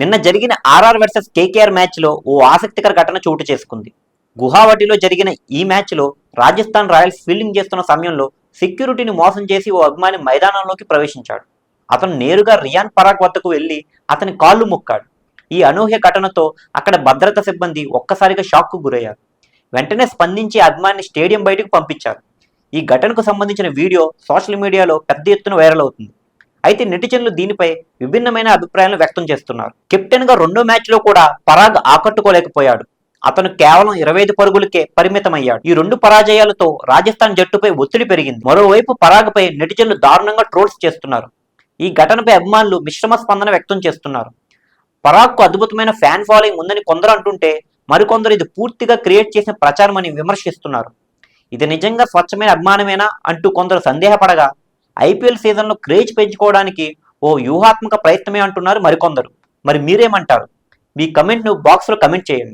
నిన్న జరిగిన RR versus KKR మ్యాచ్లో ఓ ఆసక్తికర ఘటన చోటు చేసుకుంది. గుహావటిలో జరిగిన ఈ మ్యాచ్లో రాజస్థాన్ రాయల్స్ ఫీల్డింగ్ చేస్తున్న సమయంలో సెక్యూరిటీని మోసం చేసి ఓ అభిమాని మైదానంలోకి ప్రవేశించాడు. అతను నేరుగా రియాన్ పరాగ్ వద్దకు వెళ్ళి అతని కాళ్ళు మొక్కాడు. ఈ అనూహ్య ఘటనతో అక్కడ భద్రతా సిబ్బంది ఒక్కసారిగా షాక్కు గురయ్యారు. వెంటనే స్పందించి అభిమాని అభిమానిని స్టేడియం బయటకు పంపించారు. ఈ ఘటనకు సంబంధించిన వీడియో సోషల్ మీడియాలో పెద్ద ఎత్తున వైరల్ అవుతుంది. అయితే నెటిజన్లు దీనిపై విభిన్నమైన అభిప్రాయాలను వ్యక్తం చేస్తున్నారు. కెప్టెన్గా రెండో మ్యాచ్లో కూడా పరాగ్ ఆకట్టుకోలేకపోయాడు. అతను కేవలం ఇరవై ఐదు పరుగులకే పరిమితమయ్యాడు. ఈ రెండు పరాజయాలతో రాజస్థాన్ జట్టుపై ఒత్తిడి పెరిగింది. మరోవైపు పరాగ్పై నెటిజన్లు దారుణంగా ట్రోల్స్ చేస్తున్నారు. ఈ ఘటనపై అభిమానులు మిశ్రమ స్పందన వ్యక్తం చేస్తున్నారు. పరాగ్కు అద్భుతమైన ఫ్యాన్ ఫాలోయింగ్ ఉందని కొందరు అంటుంటే మరికొందరు ఇది పూర్తిగా క్రియేట్ చేసిన ప్రచారం అని విమర్శిస్తున్నారు. ఇది నిజంగా స్వచ్ఛమైన అభిమానమేనా అంటూ కొందరు సందేహపడగా ఐపీఎల్ సీజన్లో క్రేజ్ పెంచుకోవడానికి ఓ వ్యూహాత్మక ప్రయత్నమే అంటున్నారు మరికొందరు. మరి మీరేమంటారు? మీ కమెంట్ను బాక్స్లో కమెంట్ చేయండి.